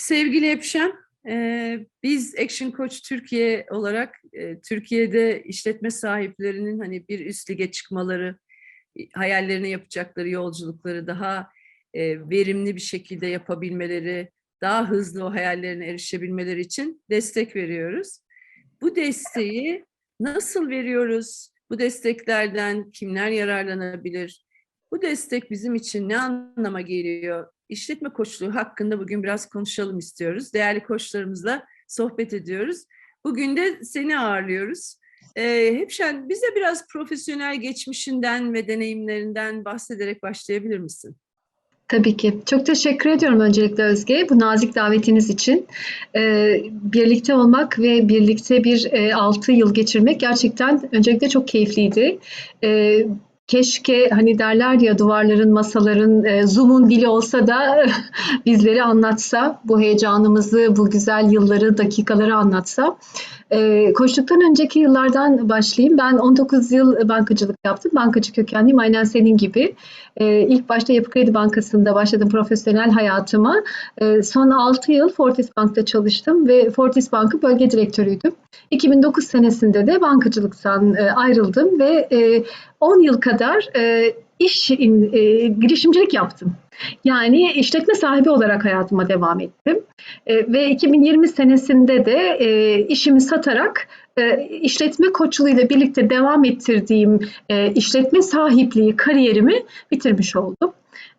sevgili Epşen, e, biz Action Coach Türkiye olarak e, Türkiye'de işletme sahiplerinin hani bir üst lige çıkmaları, e, hayallerini yapacakları yolculukları daha verimli bir şekilde yapabilmeleri, daha hızlı o hayallerine erişebilmeleri için destek veriyoruz. Bu desteği nasıl veriyoruz? Bu desteklerden kimler yararlanabilir? Bu destek bizim için ne anlama geliyor? İşletme koçluğu hakkında bugün biraz konuşalım istiyoruz. Değerli koçlarımızla sohbet ediyoruz. Bugün de seni ağırlıyoruz. Ee, Hepşen bize biraz profesyonel geçmişinden ve deneyimlerinden bahsederek başlayabilir misin? Tabii ki. Çok teşekkür ediyorum öncelikle Özge bu nazik davetiniz için. Ee, birlikte olmak ve birlikte bir e, 6 yıl geçirmek gerçekten öncelikle çok keyifliydi. Ee, keşke hani derler ya duvarların, masaların, e, Zoom'un dili olsa da bizleri anlatsa, bu heyecanımızı, bu güzel yılları, dakikaları anlatsa. E, koçluktan önceki yıllardan başlayayım. Ben 19 yıl bankacılık yaptım. Bankacı kökenliyim aynen senin gibi. E, ilk başta Yapı Kredi Bankası'nda başladım profesyonel hayatıma. E, son 6 yıl Fortis Bank'ta çalıştım ve Fortis Bank'ı bölge direktörüydüm. 2009 senesinde de bankacılıktan e, ayrıldım ve e, 10 yıl kadar e, iş e, girişimcilik yaptım. Yani işletme sahibi olarak hayatıma devam ettim. E, ve 2020 senesinde de e, işimi satarak e, işletme koçluğuyla birlikte devam ettirdiğim e, işletme sahipliği kariyerimi bitirmiş oldum.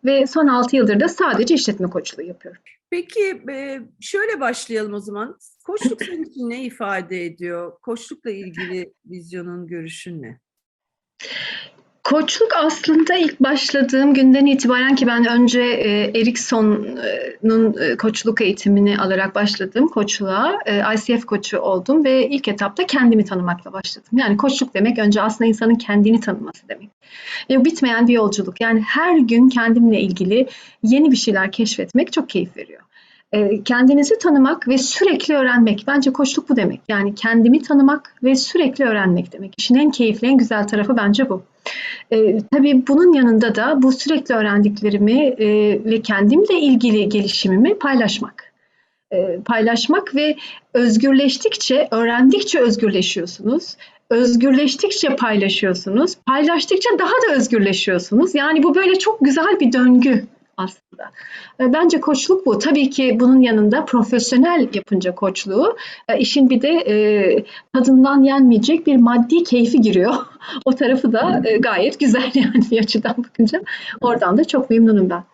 Ve son 6 yıldır da sadece işletme koçluğu yapıyorum. Peki e, şöyle başlayalım o zaman. Koçluk senin için ne ifade ediyor? Koçlukla ilgili vizyonun, görüşün ne? Koçluk aslında ilk başladığım günden itibaren ki ben önce e, Ericsson'un e, koçluk eğitimini alarak başladım koçluğa. E, ICF koçu oldum ve ilk etapta kendimi tanımakla başladım. Yani koçluk demek önce aslında insanın kendini tanıması demek. Ve bitmeyen bir yolculuk. Yani her gün kendimle ilgili yeni bir şeyler keşfetmek çok keyif veriyor. E, kendinizi tanımak ve sürekli öğrenmek. Bence koçluk bu demek. Yani kendimi tanımak ve sürekli öğrenmek demek. İşin en keyifli, en güzel tarafı bence bu. E, tabii bunun yanında da bu sürekli öğrendiklerimi e, ve kendimle ilgili gelişimimi paylaşmak. E, paylaşmak ve özgürleştikçe, öğrendikçe özgürleşiyorsunuz. Özgürleştikçe paylaşıyorsunuz. Paylaştıkça daha da özgürleşiyorsunuz. Yani bu böyle çok güzel bir döngü aslında. E, bence koçluk bu. Tabii ki bunun yanında profesyonel yapınca koçluğu e, işin bir de e, tadından yenmeyecek bir maddi keyfi giriyor. o tarafı da gayet güzel yani bir açıdan bakınca. Oradan da çok memnunum ben.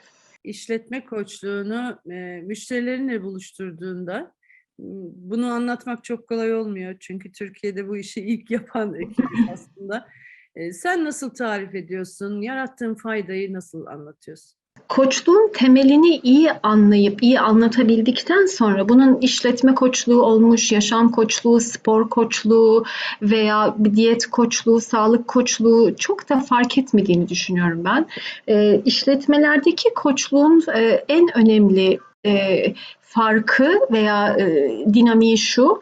İşletme koçluğunu e, müşterilerinle buluşturduğunda bunu anlatmak çok kolay olmuyor. Çünkü Türkiye'de bu işi ilk yapan ekip aslında. Sen nasıl tarif ediyorsun? Yarattığın faydayı nasıl anlatıyorsun? Koçluğun temelini iyi anlayıp iyi anlatabildikten sonra bunun işletme koçluğu olmuş, yaşam koçluğu, spor koçluğu veya bir diyet koçluğu, sağlık koçluğu çok da fark etmediğini düşünüyorum ben. E, işletmelerdeki koçluğun e, en önemli e, farkı veya e, dinamiği şu.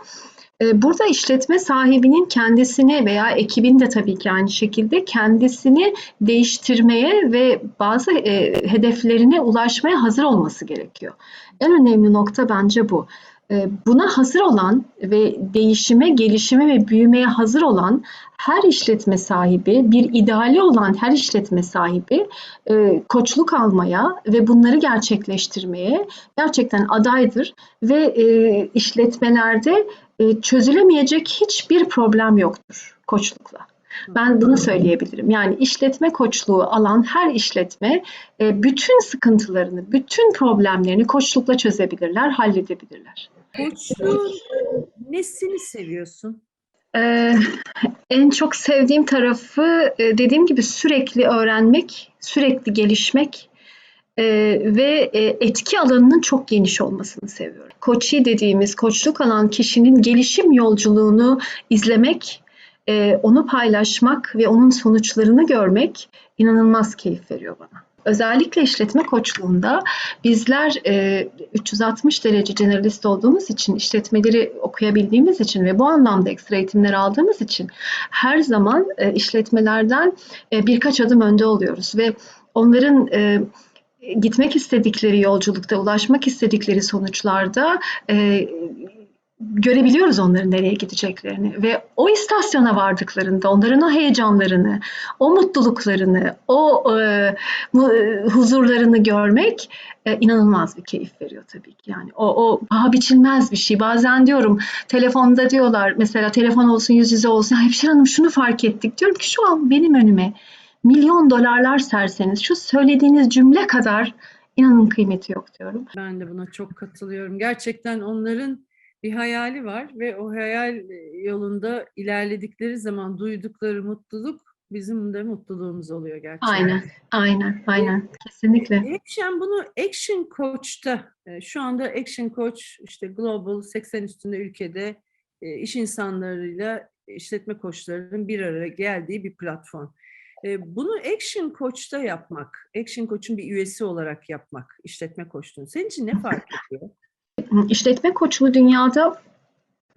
Ee, burada işletme sahibinin kendisini veya ekibin de tabii ki aynı şekilde kendisini değiştirmeye ve bazı e, hedeflerine ulaşmaya hazır olması gerekiyor. En önemli nokta bence bu. Ee, buna hazır olan ve değişime, gelişime ve büyümeye hazır olan her işletme sahibi, bir ideali olan her işletme sahibi e, koçluk almaya ve bunları gerçekleştirmeye gerçekten adaydır ve e, işletmelerde e, çözülemeyecek hiçbir problem yoktur koçlukla. Ben bunu söyleyebilirim. Yani işletme koçluğu alan her işletme e, bütün sıkıntılarını, bütün problemlerini koçlukla çözebilirler, halledebilirler. Koçluğun nesini seviyorsun? Ee, en çok sevdiğim tarafı e, dediğim gibi sürekli öğrenmek, sürekli gelişmek e, ve e, etki alanının çok geniş olmasını seviyorum. Koçi dediğimiz koçluk alan kişinin gelişim yolculuğunu izlemek, e, onu paylaşmak ve onun sonuçlarını görmek inanılmaz keyif veriyor bana. Özellikle işletme koçluğunda bizler e, 360 derece generalist olduğumuz için, işletmeleri okuyabildiğimiz için ve bu anlamda ekstra eğitimler aldığımız için her zaman e, işletmelerden e, birkaç adım önde oluyoruz ve onların e, gitmek istedikleri yolculukta, ulaşmak istedikleri sonuçlarda e, görebiliyoruz onların nereye gideceklerini ve o istasyona vardıklarında onların o heyecanlarını, o mutluluklarını, o e, e, huzurlarını görmek e, inanılmaz bir keyif veriyor tabii ki. Yani o, o paha biçilmez bir şey. Bazen diyorum telefonda diyorlar mesela telefon olsun yüz yüze olsun. Hemşire Hanım şunu fark ettik. Diyorum ki şu an benim önüme milyon dolarlar serseniz şu söylediğiniz cümle kadar inanın kıymeti yok diyorum. Ben de buna çok katılıyorum. Gerçekten onların bir hayali var ve o hayal e, yolunda ilerledikleri zaman duydukları mutluluk bizim de mutluluğumuz oluyor gerçekten. Aynen, aynen, aynen. Kesinlikle. Hemşen bunu Action Coach'ta, e, şu anda Action Coach işte global 80 üstünde ülkede e, iş insanlarıyla işletme koçlarının bir araya geldiği bir platform. Bunu Action Coach'ta yapmak, Action Coach'un bir üyesi olarak yapmak, işletme koçluğunu senin için ne fark ediyor? İşletme koçluğu dünyada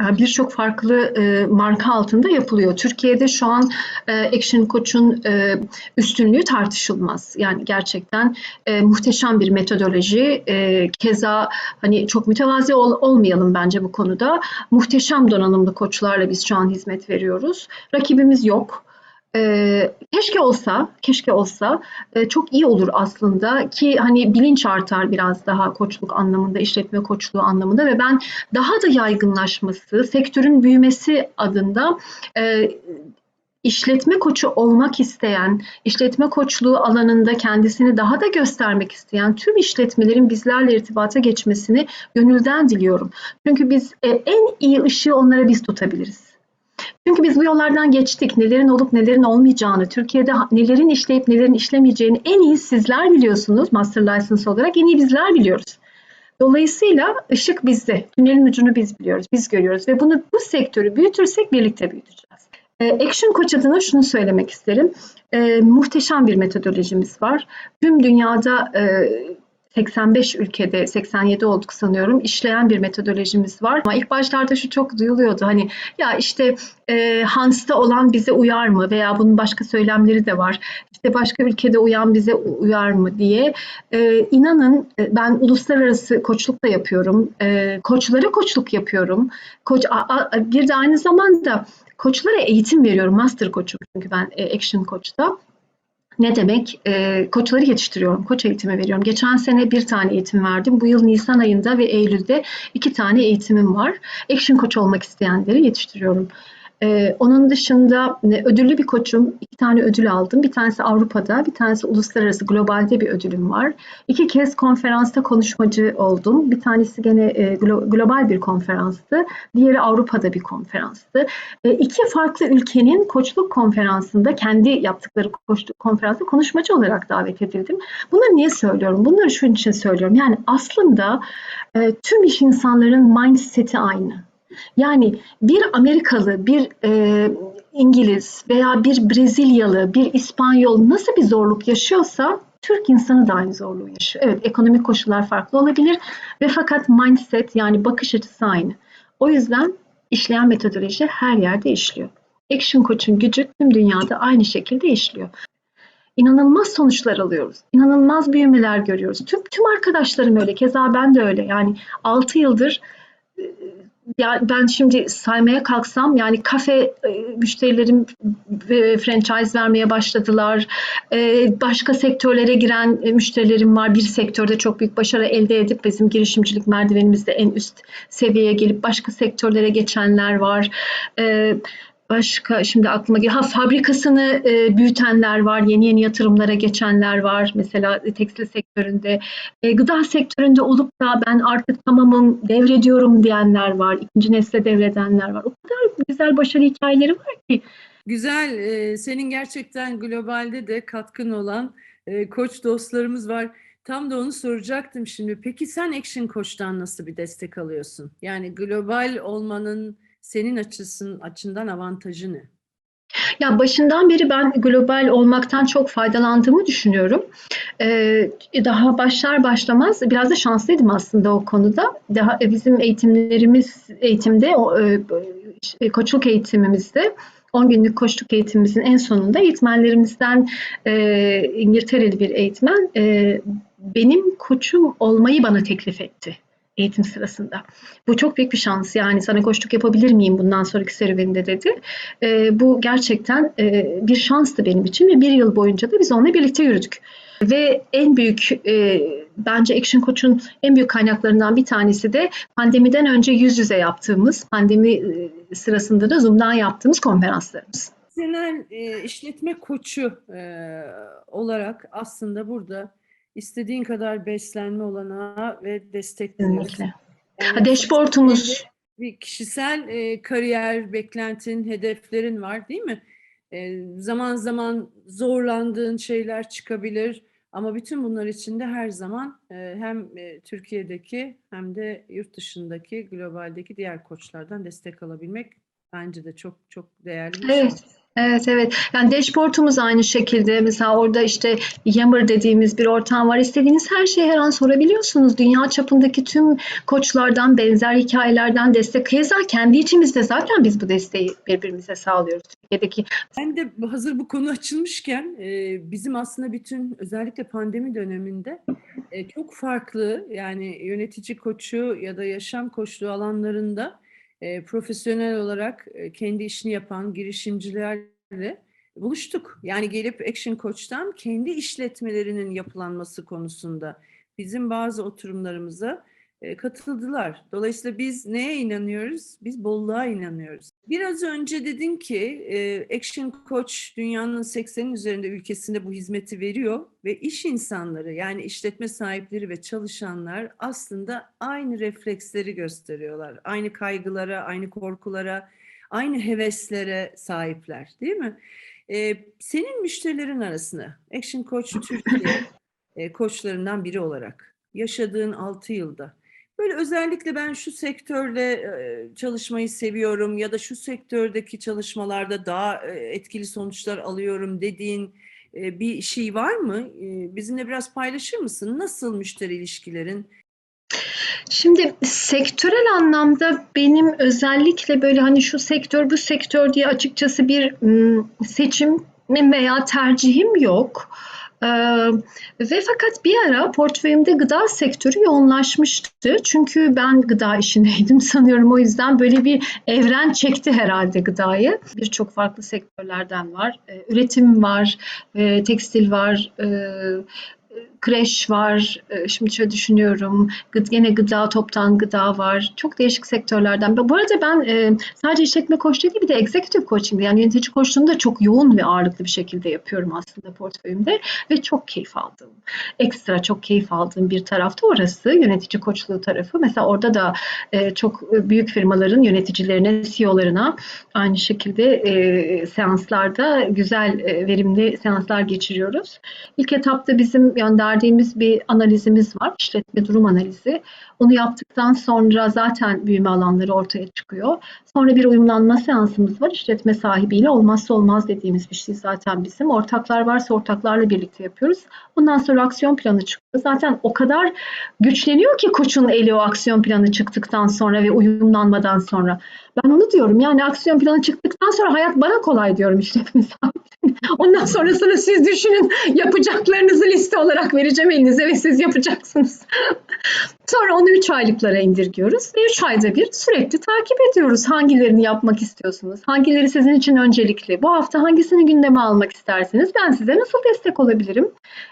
e, birçok farklı e, marka altında yapılıyor. Türkiye'de şu an e, Action Coach'un e, üstünlüğü tartışılmaz. Yani gerçekten e, muhteşem bir metodoloji. E, keza hani çok mütevazi ol- olmayalım bence bu konuda. Muhteşem donanımlı koçlarla biz şu an hizmet veriyoruz. Rakibimiz yok. E, keşke olsa, keşke olsa e, çok iyi olur aslında ki hani bilinç artar biraz daha koçluk anlamında, işletme koçluğu anlamında ve ben daha da yaygınlaşması, sektörün büyümesi adında e, işletme koçu olmak isteyen, işletme koçluğu alanında kendisini daha da göstermek isteyen tüm işletmelerin bizlerle irtibata geçmesini gönülden diliyorum. Çünkü biz e, en iyi ışığı onlara biz tutabiliriz. Çünkü biz bu yollardan geçtik. Nelerin olup nelerin olmayacağını, Türkiye'de nelerin işleyip nelerin işlemeyeceğini en iyi sizler biliyorsunuz master license olarak. En iyi bizler biliyoruz. Dolayısıyla ışık bizde. Tünelin ucunu biz biliyoruz, biz görüyoruz ve bunu bu sektörü büyütürsek birlikte büyüteceğiz. Ee, Action Coach adına şunu söylemek isterim. Ee, muhteşem bir metodolojimiz var. Tüm dünyada e, 85 ülkede, 87 olduk sanıyorum, işleyen bir metodolojimiz var. Ama ilk başlarda şu çok duyuluyordu. Hani ya işte e, Hans'ta olan bize uyar mı? Veya bunun başka söylemleri de var. İşte başka ülkede uyan bize uyar mı diye. E, inanın e, ben uluslararası koçluk da yapıyorum. E, koçlara koçluk yapıyorum. Koç, a- a- bir de aynı zamanda koçlara eğitim veriyorum. Master koçum çünkü ben e, Action Coach'ta. Ne demek? E, koçları yetiştiriyorum, koç eğitimi veriyorum. Geçen sene bir tane eğitim verdim. Bu yıl Nisan ayında ve Eylül'de iki tane eğitimim var. Action koç olmak isteyenleri yetiştiriyorum. E, onun dışında e, ödüllü bir koçum. iki tane ödül aldım. Bir tanesi Avrupa'da, bir tanesi uluslararası globalde bir ödülüm var. İki kez konferansta konuşmacı oldum. Bir tanesi gene e, glo- global bir konferanstı. Diğeri Avrupa'da bir konferanstı. E, iki farklı ülkenin koçluk konferansında kendi yaptıkları koçluk konferansta konuşmacı olarak davet edildim. Bunları niye söylüyorum? Bunları şunun için söylüyorum. Yani aslında e, tüm iş insanların mindseti aynı. Yani bir Amerikalı, bir e, İngiliz veya bir Brezilyalı, bir İspanyol nasıl bir zorluk yaşıyorsa Türk insanı da aynı zorluğu yaşıyor. Evet ekonomik koşullar farklı olabilir ve fakat mindset yani bakış açısı aynı. O yüzden işleyen metodoloji her yerde işliyor. Action Coach'un gücü tüm dünyada aynı şekilde işliyor. İnanılmaz sonuçlar alıyoruz. İnanılmaz büyümeler görüyoruz. Tüm tüm arkadaşlarım öyle. Keza ben de öyle. Yani 6 yıldır ya ben şimdi saymaya kalksam yani kafe e, müşterilerim e, franchise vermeye başladılar. E, başka sektörlere giren müşterilerim var. Bir sektörde çok büyük başarı elde edip bizim girişimcilik merdivenimizde en üst seviyeye gelip başka sektörlere geçenler var. E, Başka şimdi aklıma geliyor. Ha fabrikasını e, büyütenler var, yeni yeni yatırımlara geçenler var. Mesela tekstil sektöründe, e, gıda sektöründe olup da ben artık tamamım devrediyorum diyenler var. İkinci nesle devredenler var. O kadar güzel başarı hikayeleri var ki. Güzel, e, senin gerçekten globalde de katkın olan e, koç dostlarımız var. Tam da onu soracaktım şimdi. Peki sen Action Coach'tan nasıl bir destek alıyorsun? Yani global olmanın senin açısın, açından avantajı ne? Ya başından beri ben global olmaktan çok faydalandığımı düşünüyorum. Ee, daha başlar başlamaz biraz da şanslıydım aslında o konuda. Daha e, bizim eğitimlerimiz eğitimde o e, e, koçluk eğitimimizde 10 günlük koçluk eğitimimizin en sonunda eğitmenlerimizden e, İngiltereli bir eğitmen e, benim koçum olmayı bana teklif etti eğitim sırasında. Bu çok büyük bir şans yani sana koçluk yapabilir miyim bundan sonraki serüveninde dedi. E, bu gerçekten e, bir şanstı benim için ve bir yıl boyunca da biz onunla birlikte yürüdük. Ve en büyük e, bence Action Coach'un en büyük kaynaklarından bir tanesi de pandemiden önce yüz yüze yaptığımız, pandemi e, sırasında da Zoom'dan yaptığımız konferanslarımız. Profesyonel e, işletme koçu e, olarak aslında burada istediğin kadar beslenme olanağı ve destek. Kesinlikle. Yani dashboard'umuz. bir kişisel e, kariyer beklentin, hedeflerin var değil mi? E, zaman zaman zorlandığın şeyler çıkabilir ama bütün bunlar içinde her zaman e, hem e, Türkiye'deki hem de yurt dışındaki, globaldeki diğer koçlardan destek alabilmek bence de çok çok değerli bir şey. Evet. Evet. Yani dashboard'umuz aynı şekilde. Mesela orada işte Yammer dediğimiz bir ortam var. İstediğiniz her şeyi her an sorabiliyorsunuz. Dünya çapındaki tüm koçlardan, benzer hikayelerden destek. Keza kendi içimizde zaten biz bu desteği birbirimize sağlıyoruz. Türkiye'deki Ben de hazır bu konu açılmışken e, bizim aslında bütün özellikle pandemi döneminde e, çok farklı yani yönetici koçu ya da yaşam koçluğu alanlarında e, profesyonel olarak e, kendi işini yapan girişimcilerle buluştuk. Yani gelip Action Coach'tan kendi işletmelerinin yapılanması konusunda bizim bazı oturumlarımıza e, katıldılar. Dolayısıyla biz neye inanıyoruz? Biz bolluğa inanıyoruz. Biraz önce dedin ki Action Coach dünyanın 80'in üzerinde ülkesinde bu hizmeti veriyor ve iş insanları yani işletme sahipleri ve çalışanlar aslında aynı refleksleri gösteriyorlar. Aynı kaygılara, aynı korkulara, aynı heveslere sahipler değil mi? Senin müşterilerin arasında Action Coach Türkiye koçlarından biri olarak yaşadığın 6 yılda Böyle özellikle ben şu sektörle çalışmayı seviyorum ya da şu sektördeki çalışmalarda daha etkili sonuçlar alıyorum dediğin bir şey var mı? Bizimle biraz paylaşır mısın? Nasıl müşteri ilişkilerin? Şimdi sektörel anlamda benim özellikle böyle hani şu sektör bu sektör diye açıkçası bir ım, seçimim veya tercihim yok. Ve fakat bir ara portföyümde gıda sektörü yoğunlaşmıştı. Çünkü ben gıda işindeydim sanıyorum. O yüzden böyle bir evren çekti herhalde gıdayı. Birçok farklı sektörlerden var. Üretim var, tekstil var, kreş var. E, Şimdi şöyle düşünüyorum. Gene gıda, toptan gıda var. Çok değişik sektörlerden. Bu arada ben e, sadece işletme koçluğu değil bir de executive coaching yani yönetici koçluğunu da çok yoğun ve ağırlıklı bir şekilde yapıyorum aslında portföyümde ve çok keyif aldım. Ekstra çok keyif aldığım bir tarafta orası yönetici koçluğu tarafı. Mesela orada da e, çok büyük firmaların yöneticilerine, CEO'larına aynı şekilde e, seanslarda güzel, verimli seanslar geçiriyoruz. İlk etapta bizim gönderdiğimiz bir analizimiz var, işletme durum analizi. Onu yaptıktan sonra zaten büyüme alanları ortaya çıkıyor. Sonra bir uyumlanma seansımız var. İşletme sahibiyle olmazsa olmaz dediğimiz bir şey zaten bizim. Ortaklar varsa ortaklarla birlikte yapıyoruz. Bundan sonra aksiyon planı çıkıyor. Zaten o kadar güçleniyor ki koçun eli o aksiyon planı çıktıktan sonra ve uyumlanmadan sonra. Ben onu diyorum yani aksiyon planı çıktıktan sonra hayat bana kolay diyorum işletme. Ondan sonrasını siz düşünün yapacaklarınızı liste olarak vereceğim elinize ve siz yapacaksınız. Sonra onu 3 aylıklara indirgiyoruz ve 3 ayda bir sürekli takip ediyoruz. Hangilerini yapmak istiyorsunuz? Hangileri sizin için öncelikli? Bu hafta hangisini gündeme almak istersiniz? Ben size nasıl destek olabilirim?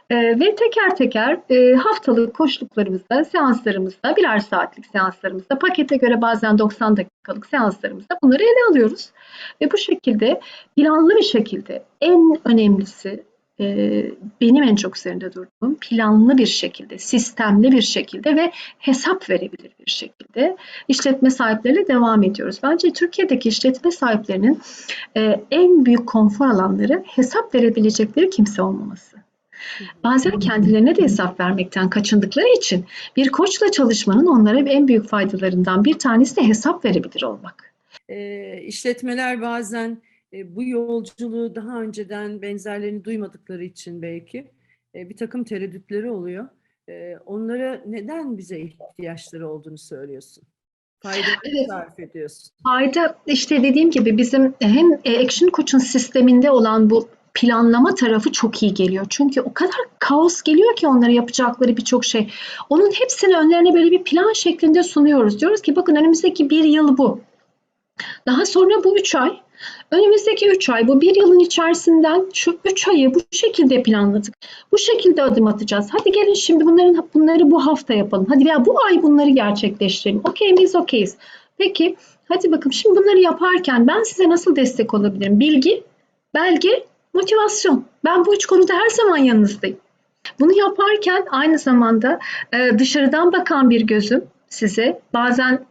Ee, ve teker teker e, haftalık koşullarımızda, seanslarımızda, birer saatlik seanslarımızda, pakete göre bazen 90 dakikalık seanslarımızda bunları ele alıyoruz. Ve bu şekilde planlı bir şekilde en önemlisi e, benim en çok üzerinde durduğum planlı bir şekilde, sistemli bir şekilde ve hesap verebilir bir şekilde işletme sahipleriyle devam ediyoruz. Bence Türkiye'deki işletme sahiplerinin e, en büyük konfor alanları hesap verebilecekleri kimse olmaması. Bazen kendilerine de hesap vermekten kaçındıkları için bir koçla çalışmanın onlara en büyük faydalarından bir tanesi de hesap verebilir olmak. E, işletmeler bazen e, bu yolculuğu daha önceden benzerlerini duymadıkları için belki e, bir takım tereddütleri oluyor. E, onlara neden bize ihtiyaçları olduğunu söylüyorsun. Faydaları Evet. tarif ediyorsun. Fayda işte dediğim gibi bizim hem e, Action Coach'un sisteminde olan bu planlama tarafı çok iyi geliyor. Çünkü o kadar kaos geliyor ki onlara yapacakları birçok şey. Onun hepsini önlerine böyle bir plan şeklinde sunuyoruz. Diyoruz ki bakın önümüzdeki bir yıl bu. Daha sonra bu üç ay. Önümüzdeki üç ay bu bir yılın içerisinden şu üç ayı bu şekilde planladık. Bu şekilde adım atacağız. Hadi gelin şimdi bunların bunları bu hafta yapalım. Hadi veya bu ay bunları gerçekleştirelim. Okey miyiz? Okeyiz. Peki hadi bakalım şimdi bunları yaparken ben size nasıl destek olabilirim? Bilgi, belge, motivasyon. Ben bu üç konuda her zaman yanınızdayım. Bunu yaparken aynı zamanda e, dışarıdan bakan bir gözüm size bazen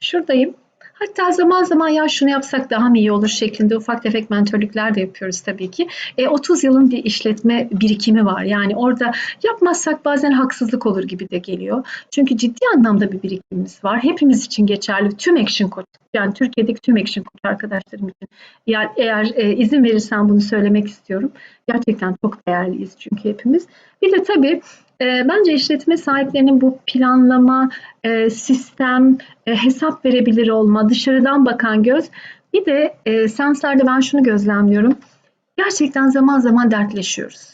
şuradayım. Hatta zaman zaman ya şunu yapsak daha mı iyi olur şeklinde ufak tefek mentörlükler de yapıyoruz tabii ki. E, 30 yılın bir işletme birikimi var. Yani orada yapmazsak bazen haksızlık olur gibi de geliyor. Çünkü ciddi anlamda bir birikimimiz var. Hepimiz için geçerli. Tüm Action Coach, yani Türkiye'deki tüm Action Coach arkadaşlarım için. Yani eğer e, izin verirsen bunu söylemek istiyorum. Gerçekten çok değerliyiz çünkü hepimiz. Bir de tabii e, bence işletme sahiplerinin bu planlama, e, sistem, e, hesap verebilir olma, dışarıdan bakan göz. Bir de e, seanslerde ben şunu gözlemliyorum. Gerçekten zaman zaman dertleşiyoruz.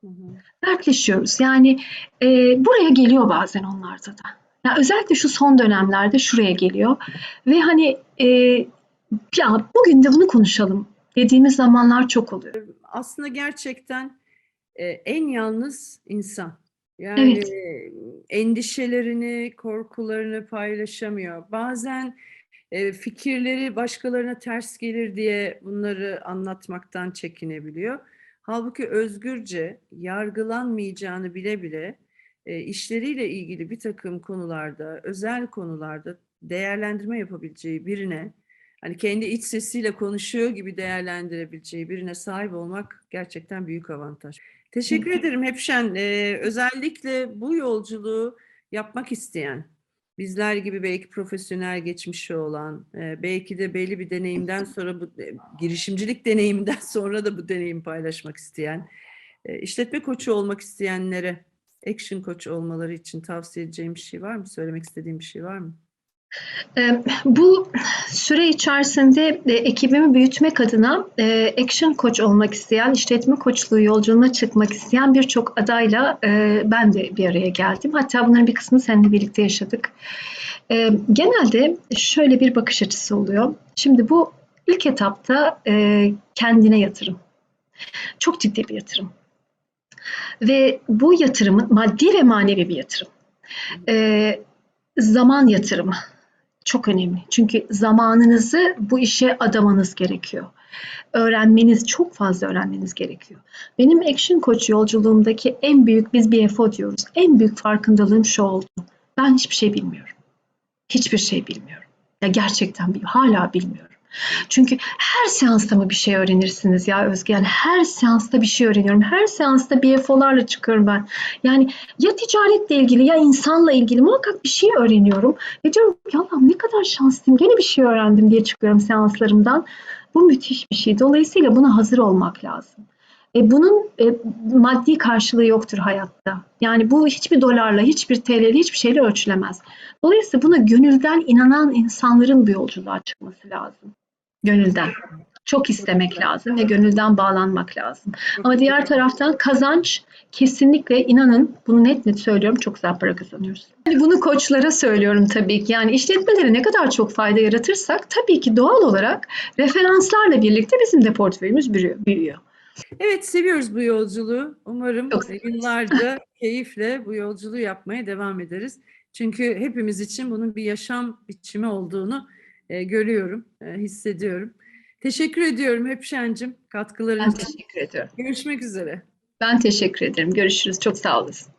Hı hı. Dertleşiyoruz. Yani e, buraya geliyor bazen onlarda da. Ya özellikle şu son dönemlerde şuraya geliyor. Ve hani e, ya bugün de bunu konuşalım dediğimiz zamanlar çok oluyor. Aslında gerçekten e, en yalnız insan. Yani Evet. endişelerini, korkularını paylaşamıyor. Bazen e, fikirleri başkalarına ters gelir diye bunları anlatmaktan çekinebiliyor. Halbuki özgürce yargılanmayacağını bile bile e, işleriyle ilgili bir takım konularda, özel konularda değerlendirme yapabileceği birine, hani kendi iç sesiyle konuşuyor gibi değerlendirebileceği birine sahip olmak gerçekten büyük avantaj. Teşekkür ederim Hepşen. Ee, özellikle bu yolculuğu yapmak isteyen, bizler gibi belki profesyonel geçmişi olan, e, belki de belli bir deneyimden sonra bu e, girişimcilik deneyiminden sonra da bu deneyimi paylaşmak isteyen, e, işletme koçu olmak isteyenlere action koç olmaları için tavsiye edeceğim bir şey var mı? Söylemek istediğim bir şey var mı? E, Bu süre içerisinde e, ekibimi büyütmek adına e, action koç olmak isteyen, işletme koçluğu yolculuğuna çıkmak isteyen birçok adayla e, ben de bir araya geldim. Hatta bunların bir kısmını seninle birlikte yaşadık. Genelde şöyle bir bakış açısı oluyor. Şimdi bu ilk etapta kendine yatırım. Çok ciddi bir yatırım. Ve bu yatırımın maddi ve manevi bir yatırım. E, zaman yatırımı çok önemli. Çünkü zamanınızı bu işe adamanız gerekiyor. Öğrenmeniz, çok fazla öğrenmeniz gerekiyor. Benim Action Coach yolculuğumdaki en büyük, biz BFO diyoruz, en büyük farkındalığım şu oldu. Ben hiçbir şey bilmiyorum. Hiçbir şey bilmiyorum. Ya gerçekten hala bilmiyorum. Çünkü her seansta mı bir şey öğrenirsiniz ya Özge? Yani her seansta bir şey öğreniyorum. Her seansta BFO'larla çıkıyorum ben. Yani ya ticaretle ilgili ya insanla ilgili muhakkak bir şey öğreniyorum. Ve diyorum ki Allah'ım ne kadar şanslıyım. Gene bir şey öğrendim diye çıkıyorum seanslarımdan. Bu müthiş bir şey. Dolayısıyla buna hazır olmak lazım. E bunun e, maddi karşılığı yoktur hayatta. Yani bu hiçbir dolarla, hiçbir TL'yle, hiçbir şeyle ölçülemez. Dolayısıyla buna gönülden inanan insanların bu yolculuğa çıkması lazım. Gönülden. Çok istemek lazım ve gönülden bağlanmak lazım. Ama diğer taraftan kazanç kesinlikle inanın bunu net net söylüyorum çok güzel para kazanıyoruz. Yani bunu koçlara söylüyorum tabii ki. Yani işletmelere ne kadar çok fayda yaratırsak tabii ki doğal olarak referanslarla birlikte bizim de portföyümüz büyüyor. Evet, seviyoruz bu yolculuğu. Umarım Çok yıllarca keyifle bu yolculuğu yapmaya devam ederiz. Çünkü hepimiz için bunun bir yaşam biçimi olduğunu e, görüyorum, e, hissediyorum. Teşekkür ediyorum Hepşen'cim katkıların Ben için. teşekkür ediyorum. Görüşmek üzere. Ben teşekkür ederim. Görüşürüz. Çok sağ olasın.